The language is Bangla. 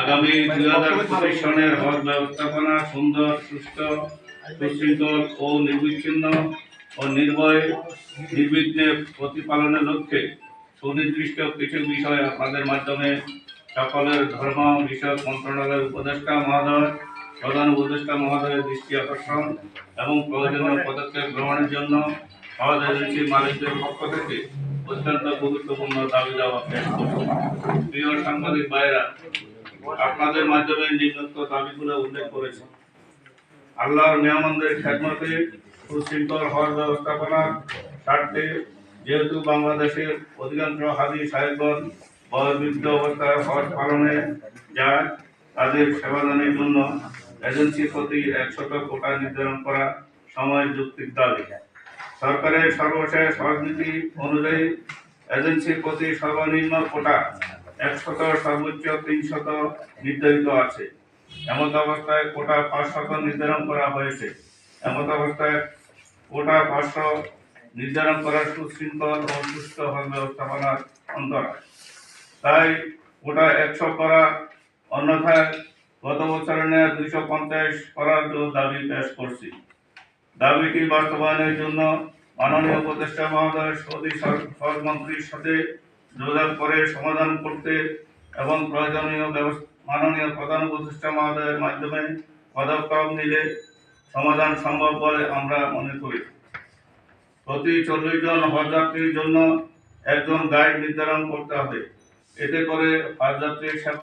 আগামী দুই হাজার পঁচিশ সনের হজ ব্যবস্থাপনা সুন্দর সুস্থ সুশৃঙ্খল ও নির্বিচ্ছিন্ন ও নির্ভয়, নির্বিঘ্নে প্রতিপালনের লক্ষ্যে সুনির্দিষ্ট কিছু বিষয় আপনাদের মাধ্যমে সকলের ধর্ম বিষয়ক মন্ত্রণালয়ের উপদেষ্টা মহোদয়, প্রধান উপদেষ্টা মহোদয়ের দৃষ্টি আকর্ষণ এবং প্রয়োজনীয় পদক্ষেপ গ্রহণের জন্য হজ এজেন্সির মালিকদের পক্ষ থেকে অত্যন্ত গুরুত্বপূর্ণ দাবি দেওয়া। প্রিয় সাংবাদিক ভাইয়েরা, আপনাদের মাধ্যমে নিম্নোক্ত দাবিগুলো উল্লেখ করেছে আল্লাহর মেহমানদের খেদমতে সুশৃঙ্খল হওয়ার ব্যবস্থাপনা স্বার্থে যেহেতু বাংলাদেশের অধিকাংশ হাজি সাহেবগণ বয়োবৃদ্ধ অবস্থায় হজ পালনে যায়, তাদের সেবাদানের জন্য এজেন্সির প্রতি একশত কোটা নির্ধারণ করা সময় যুক্তির দাবি সরকারের সর্বশেষ রাজনীতি অনুযায়ী এজেন্সির প্রতি সর্বনিম্ন কোটা একশত সর্বোচ্চ তিনশত নির্ধারিত আছে। এমত অবস্থায় কোটা পাঁচশত নির্ধারণ করা হয়েছে। এমত অবস্থায় কোটা পাঁচশো নির্ধারণ করার সুশৃঙ্খল ও সুস্থ হজ ব্যবস্থাপনার অন্তরায় তাই কোটা একশো করা, অন্যথায় গত বছরের ন্যায় দুইশো পঞ্চাশ করার দাবি পেশ করছি। দাবিটি বাস্তবায়নের জন্য মাননীয় উপদেষ্টা মহোদয়, সৌদি মন্ত্রীর সাথে যোগাযোগ করে সমাধান করতে এবং প্রয়োজনীয় মাননীয় প্রধান উপদেষ্টা মহোদয়ের মাধ্যমে পদক্ষেপ নিলে সমাধান সম্ভব বলে আমরা মনে করি। প্রতি চল্লিশ জন হজযাত্রীর জন্য একজন গাইড নির্ধারণ করতে হবে। এতে করে হজযাত্রীর